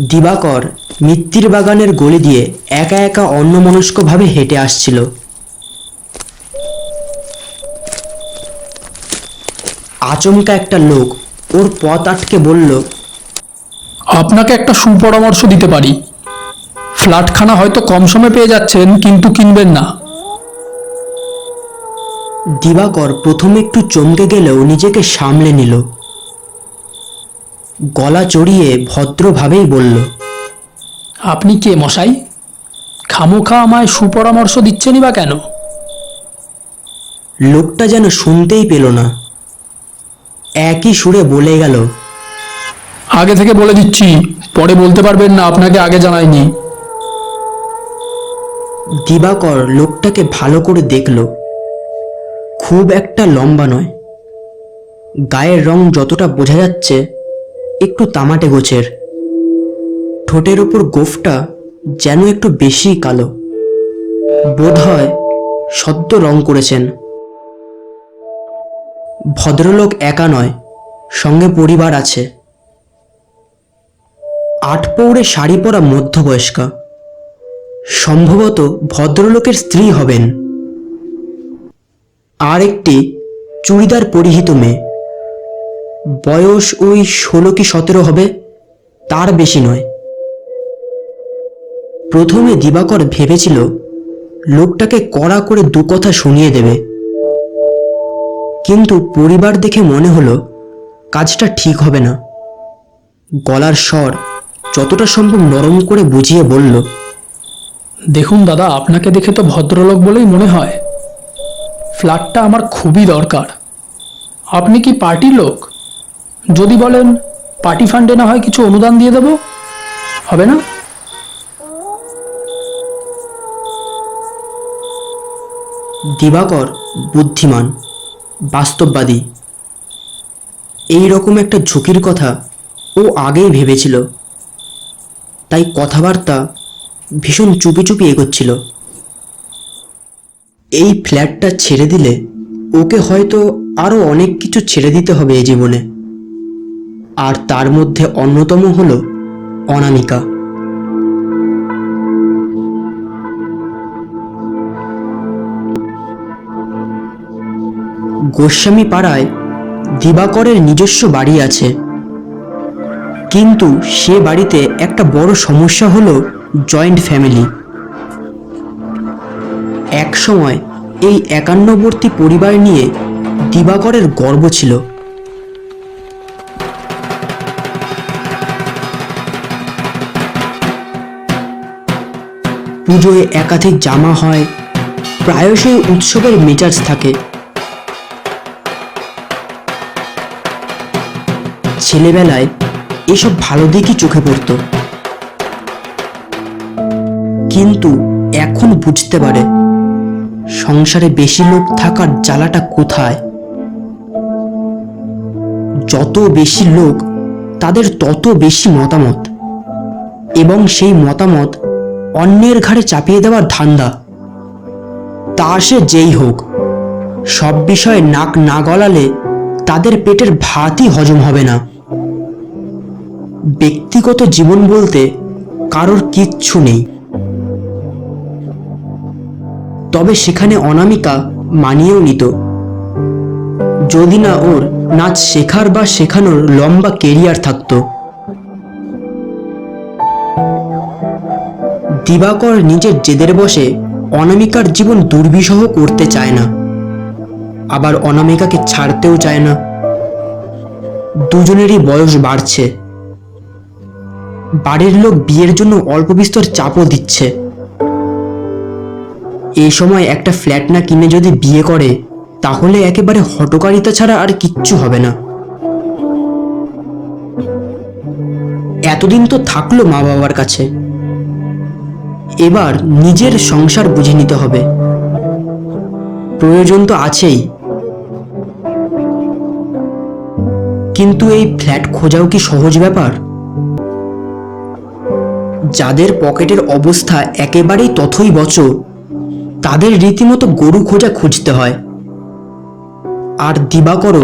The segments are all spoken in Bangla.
দিবাকর মিত্তির বাগানের গলি দিয়ে একা একা অন্যমনস্কভাবে হেঁটে আসছিল। আচমকা একটা লোক ওর পথ আটকে বলল আপনাকে একটা সুপরামর্শ দিতে পারি। ফ্ল্যাটখানা হয়তো কম সময় পেয়ে যাচ্ছেন কিন্তু কিনবেন না। দিবাকর প্রথমে একটু চমকে গেলেও নিজেকে সামলে নিল। গলা চড়িয়ে ভদ্রভাবেই বলল আপনি কে মশাই? খামোখা আমায় সুপরামর্শ দিচ্ছেনই বা কেন? লোকটা যেন শুনতেই পেল না। একই সুরে বলে গেল আগে থেকে বলে দিচ্ছি পরে বলতে পারবেন না আপনাকে আগে জানাইনি। দিবাকর লোকটাকে ভালো করে দেখল খুব একটা লম্বা নয়। গায়ের রং যতটা বোঝা যাচ্ছে একটু তামাটে গোছের। ঠোঁটের ওপর গোফটা যেন একটু বেশি কালো। বোধ হয় সদ্য রং করেছেন। ভদ্রলোক একা নয়, সঙ্গে পরিবার আছে। আট পৌড়ে শাড়ি পরা মধ্যবয়স্কা। সম্ভবত ভদ্রলোকের স্ত্রী হবেন। আর একটি চুড়িদার পরিহিত মেয়ে। বয়স ওই ষোলো কি সতেরো হবে? তার বেশি নয়। প্রথমে দিবাকর ভেবেছিল লোকটাকে কড়া করে দু কথা শুনিয়ে দেবে। কিন্তু পরিবার দেখে মনে হলো কাজটা ঠিক হবে না। গলার স্বর যতটা সম্ভব নরম করে বুঝিয়ে বলল, দেখুন দাদা, আপনাকে দেখে তো ভদ্রলোক বলেই মনে হয়। ফ্ল্যাটটা আমার খুবই দরকার। আপনি কি পার্টির লোক? যদি বলেন পার্টি ফান্ডে না হয় কিছু অনুদান দিয়ে দেব, হবে না? দিবাকর বুদ্ধিমান, বাস্তববাদী। এই রকম একটা ঝুঁকির কথা ও আগেই ভেবেছিল। তাই কথাবার্তা ভীষণ চুপি চুপি এগোচ্ছিল। এই ফ্ল্যাটটা ছেড়ে দিলে ওকে হয়তো আরও অনেক কিছু ছেড়ে দিতে হবে এই জীবনে। আর তার মধ্যে অন্যতম হল অনামিকা। গোস্বামী পাড়ায় দিবাকরের নিজস্ব বাড়ি আছে। কিন্তু সে বাড়িতে একটা বড় সমস্যা হলো জয়েন্ট ফ্যামিলি। এক সময় এই একান্নবর্তী পরিবার নিয়ে দিবাকরের গর্ব ছিল। পুজোয় একাধিক জামা হয়, প্রায়শই উৎসবের মেজাজ থাকে। ছেলেবেলায় এসব ভালো দিকই চোখে পড়ত। কিন্তু এখন বুঝতে পারে, সংসারে বেশি লোক থাকার জ্বালাটা কোথায়? যত বেশি লোক, তাদের তত বেশি মতামত। এবং সেই মতামত অন্যের ঘাড়ে চাপিয়ে দেওয়ার ধান্দা। তা সে যেই হোক, সব বিষয়ে নাক না গলালে তাদের পেটের ভাতই হজম হবে না। ব্যক্তিগত জীবন বলতে কারোর কিচ্ছু নেই। তবে সেখানে অনামিকা মানিয়েও নিত। যদি না ওর নাচ শেখার বা শেখানোর লম্বা কেরিয়ার থাকতো। দিবাকর নিজের জেদের বসে অনামিকার জীবন দুর্বিষহ করতে চায় না। আবার অনামিকাকে ছাড়তেও চায় না। দুজনেরই বয়স বাড়ছে। বাড়ির লোক বিয়ের জন্য অল্প বিস্তর চাপও দিচ্ছে। এই সময় একটা ফ্ল্যাট না কিনে যদি বিয়ে করে, তাহলে একেবারে হটকারিতা ছাড়া আর কিচ্ছু হবে না। এতদিন তো থাকল মা বাবার কাছে। এবার নিজের সংসার বুঝে নিতে হবে। প্রয়োজন তো আছেই। কিন্তু এই ফ্ল্যাট খোঁজাও কি সহজ ব্যাপার? যাদের পকেটের অবস্থা একেবারেই তথই বচ, তাদের রীতিমতো গরু খোঁজা খুঁজতে হয়। আর দিবাকরও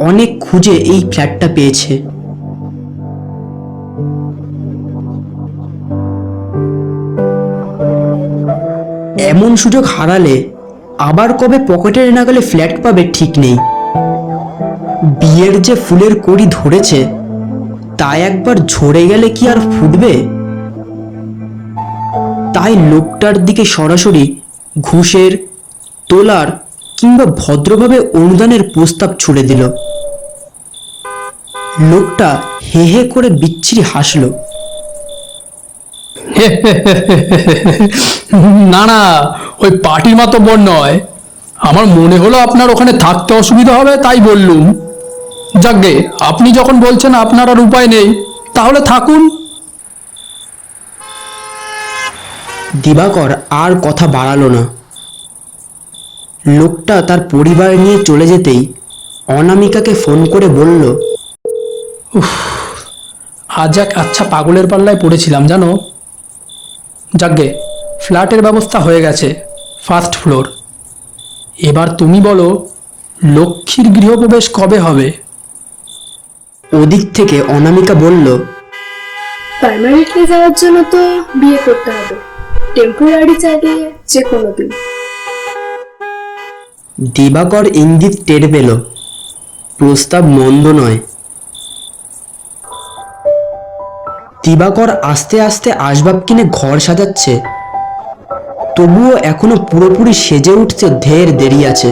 অনেক খুঁজে এই ফ্ল্যাটটা পেয়েছে। এমন সুযোগ হারালে আবার কবে পকেটের নাগালে ফ্ল্যাট পাবে ঠিক নেই। বিয়ের যে ফুলের কড়ি ধরেছে, তা একবার ঝরে গেলে কি আর ফুটবে? তাই লোকটার দিকে সরাসরি ঘুষের, তোলার কিংবা ভদ্রভাবে অনুদানের প্রস্তাব ছুড়ে দিল। লোকটা হে হে করে বিচ্ছিরি হাসলো। না না ওই পার্টির মতো বর নয়। আমার মনে হলো আপনার ওখানে থাকতে অসুবিধা হবে তাই বললুম। যাকগে আপনি যখন বলছেন আপনার আর উপায় নেই তাহলে থাকুন। দিবাকর আর কথা বাড়ালো না। লোকটা তার পরিবার নিয়ে চলে যেতেই অনামিকাকে ফোন করে বলল আজ এক আচ্ছা পাগলের পাল্লায় পড়েছিলাম জানো? যাকগে ফ্ল্যাটের ব্যবস্থা হয়ে গেছে ফার্স্ট ফ্লোর। এবার তুমি বলো লক্ষ্মীর গৃহপ্রবেশ কবে হবে? ওদিক থেকে অনামিকা বলল পার্মানেন্টলি যাওয়ার জন্য তো বিয়ে করতে হবে। টেম্পোরারি চাইলে যে কোনো দিন। দিবাকর ইঙ্গিত টের পেল প্রস্তাব মন্দ নয়। দিবাকর আস্তে আস্তে আসবাব কিনে ঘর সাজাচ্ছে। তবুও এখনও পুরোপুরি সেজে উঠতে ঢের দেরি আছে।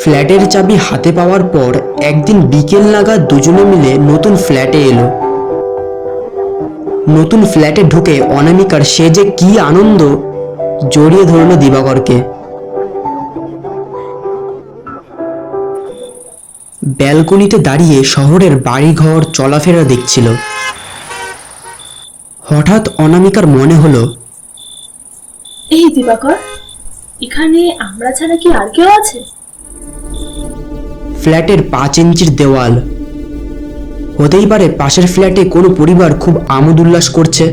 ফ্ল্যাটের চাবি হাতে পাওয়ার পর একদিন বিকেল নাগাদ দুজনে মিলে নতুন ফ্ল্যাটে এলো। নতুন ফ্ল্যাটে ঢুকে অনামিকার সে যে কি আনন্দ, জড়িয়ে ধরল দিবাকরকে। ব্যালকনিতে দাঁড়িয়ে শহরের বাড়িঘর চলাফেরা দেখছিল। হঠাৎ অনামিকার মনে হলো এই দিবাকর এখানে আমরা ছাড়া কি আর কেউ আছে? ফ্ল্যাটের পাঁচ ইঞ্চির দেওয়াল। হতেই পারে পাশের ফ্ল্যাটে কোনো পরিবার খুব আমোদ উল্লাস করছে।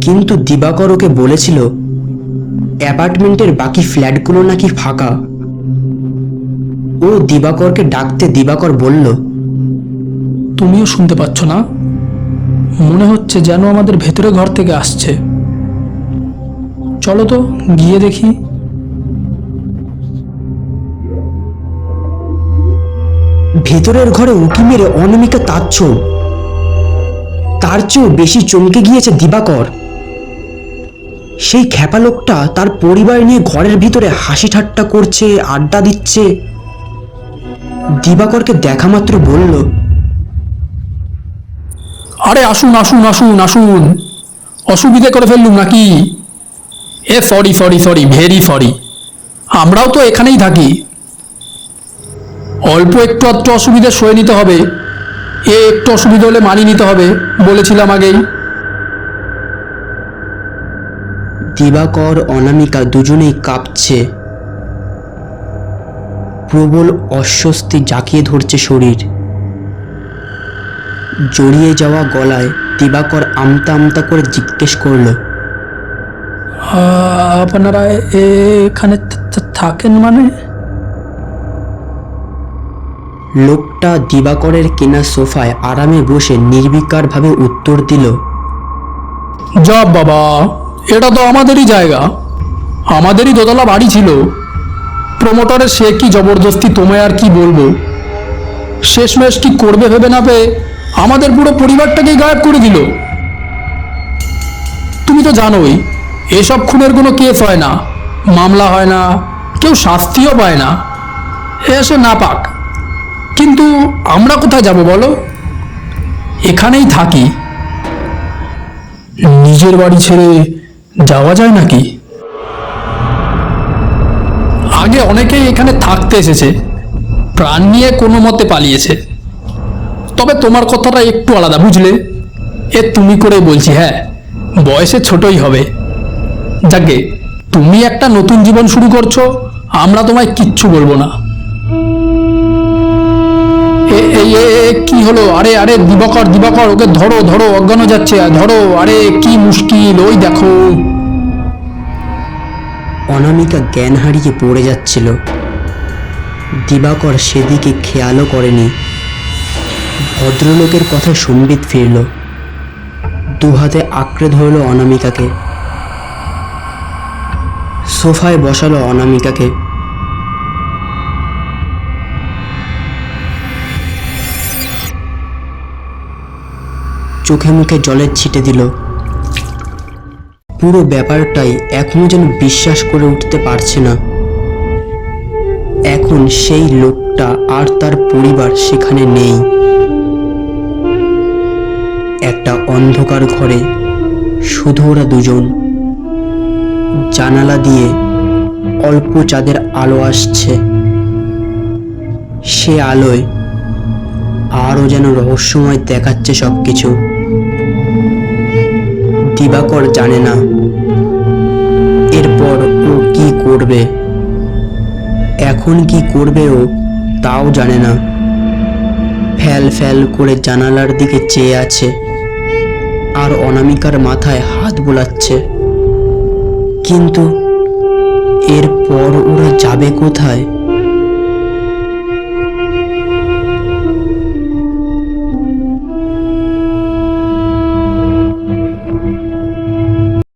কিন্তু দিবাকর ওকে বলেছিল অ্যাপার্টমেন্টের বাকি ফ্ল্যাটগুলো নাকি ফাঁকা। ও দিবাকরকে ডাকতে দিবাকর বলল তুমিও শুনতে পাচ্ছ না? মনে হচ্ছে যেন আমাদের ভেতরে ঘর থেকে আসছে। চলো তো গিয়ে দেখি। ভেতরের ঘরে উঁকি মেরে অনামিকা তাচ্ছ তার চেয়েও বেশি চমকে গিয়েছে দিবাকর। সেই খ্যাপা লোকটা তার পরিবার নিয়ে ঘরের ভিতরে হাসি ঠাট্টা করছে আড্ডা দিচ্ছে। দিবাকরকে দেখা মাত্র বলল আরে আসুন আসুন আসুন আসুন। অসুবিধে করে ফেললুম নাকি? এ sorry sorry sorry very sorry আমরাও তো এখানেই থাকি। অল্প একটু একটু অসুবিধে সয়ে নিতে হবে। এ একটু অসুবিধা হলে মানিয়ে নিতে হবে বলেছিলাম আগেই। দিবাকর অনামিকা দুজনেই কাঁপছে। প্রবল অস্বস্তি জাঁকিয়ে ধরছে শরীর। জড়িয়ে যাওয়া গলায় দিবাকর আমতা আমতা করে জিজ্ঞেস করল আপনারা এ- এখানে থাকেন মানে? লোকটা দিবাকরের কেনা সোফায় আরামে বসে নির্বিকারভাবে উত্তর দিল যা বাবা এটা তো আমাদেরই জায়গা। আমাদেরই দোতলা বাড়ি ছিল। প্রমোটারের সে কি জবরদস্তি তোমায় আর কি বলব? শেষমেশ কি করবে ভেবে না পেয়ে আমাদের পুরো পরিবারটাকেই গায়েব করে দিল? তুমি তো জানোই, এসব খুনের কোনো কেস হয় না, মামলা হয় না, কেউ শাস্তিও পায় না। এসে না পাক কিন্তু আমরা কোথায় যাব বলো? এখানেই থাকি। নিজের বাড়ি ছেড়ে যাওয়া যায় নাকি? আগে অনেকেই এখানে থাকতে এসেছে, প্রাণ নিয়ে কোনো মতে পালিয়েছে। তবে তোমার কথাটা একটু আলাদা, বুঝলে? এ তুমি করে বলছি হ্যাঁ বয়সে ছোটই হবে। যাকে, তুমি একটা নতুন জীবন শুরু করছ, আমরা তোমায় কিচ্ছু বলব না। কি হলো? আরে আরে, দিবাকর দিবাকর, ওকে ধরো ধরো, অজ্ঞান যাচ্ছে, ধরো, আরে, কি মুশকিল, ওই দেখো। অনামিকা জ্ঞান হারিয়ে পড়ে যাচ্ছিল। দিবাকর সেদিকে খেয়ালও করেনি। ভদ্রলোকের কথা সম্বিত ফিরল। দুহাতে আঁকড়ে ধরল অনামিকাকে। সোফায় বসালো অনামিকাকে। চোখে মুখে জলের ছিটে দিল। পুরো ব্যাপারটাই এখনও যেন বিশ্বাস করে উঠতে পারছে না। এখন সেই লোকটা আর তার পরিবার সেখানে নেই। একটা অন্ধকার ঘরে শুধু ওরা দুজন। জানালা দিয়ে অল্প চাঁদের আলো আসছে। সে আলোয় আরও যেন রহস্যময় দেখাচ্ছে সব কিছু দিবাকর জানে না। এরপর ও কি করবে? এখন কি করবে ও তাও জানে না। ফ্যাল ফ্যাল করে জানালার দিকে চেয়ে আছে আর অনামিকার মাথায় হাত বোলাচ্ছে। কিন্তু এরপর ওরা যাবে কোথায়?